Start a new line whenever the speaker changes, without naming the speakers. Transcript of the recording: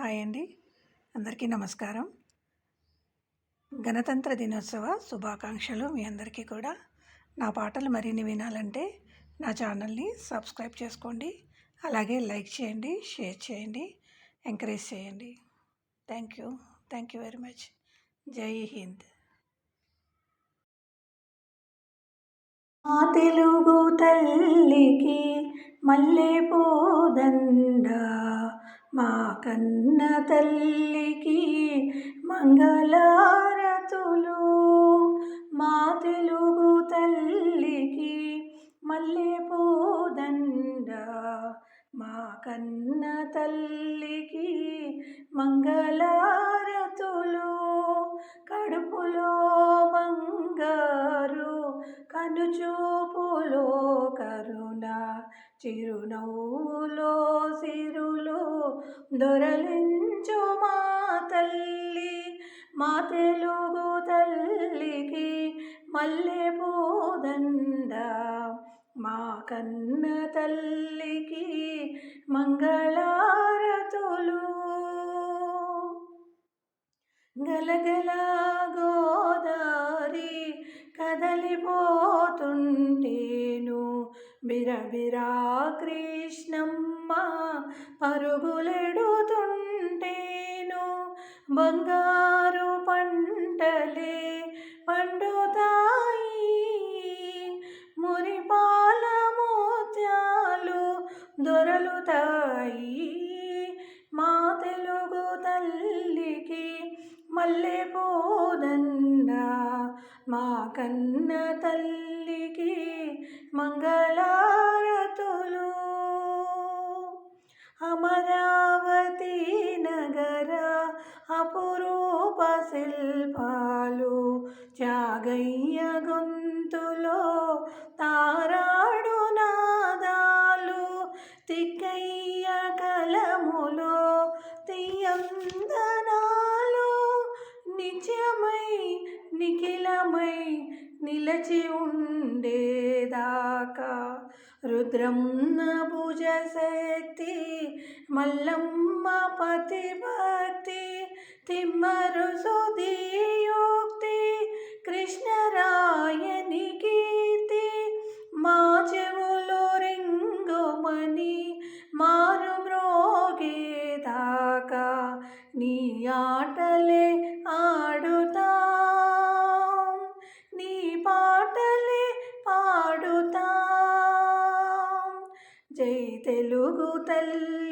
Hi అండి. అందరికీ నమస్కారం. గణతంత్ర దినోత్సవ శుభాకాంక్షలు మీ అందరికీ కూడా. నా పాటలు మరిన్ని వినాలంటే నా ఛానల్ని సబ్స్క్రైబ్ చేసుకోండి. అలాగే లైక్ చేయండి షేర్ చేయండి ఎంకరేజ్ చేయండి. Thank you. Thank you very much. Jai Hind.
మా తెలుగు తల్లికి మల్లె పోదండ మా కన్న తల్లికి మంగళారతులు మా తెలుగు తల్లికి మల్లె పూదండ మా కన్న తల్లికి మంగళారతులు. కడుపులో బంగారు కనుచూపులో కరుణ చిరునవ్వులో దొరలించు మా తల్లి మా తెలుగు తల్లికి మల్లె పోదండ. మా కన్న తల్లికి మంగళారతులు. గలగల గోదారి కదలిపో బిరబిరా కృష్ణమ్మ పరుగులెడుతుంటేను బంగారు పంటలే పండుతాయి. మురిపాల మోత్యాలు దొరలుతాయి. మా తెలుగు తల్లికి మల్లె పోదండ మా కన్న తల్లి శిల్పాలు త్యాగయ్య గొంతులో తారాడు నాదాలు తిక్కయ్య కలములో తీయందనాలు నిత్యమై నిఖిలమై నిలచి ఉండే ఉండేదాకా రుద్రమ్మ భుజ శక్తి మల్లమ్మ పతి భక్తి తిమ్మరు సుధీయోక్తి కృష్ణరాయని కీర్తి మా చెవులో రింగుమని మారు మ్రోగేదాకా నీ ఆటలే జై తెలుగు తల్లి.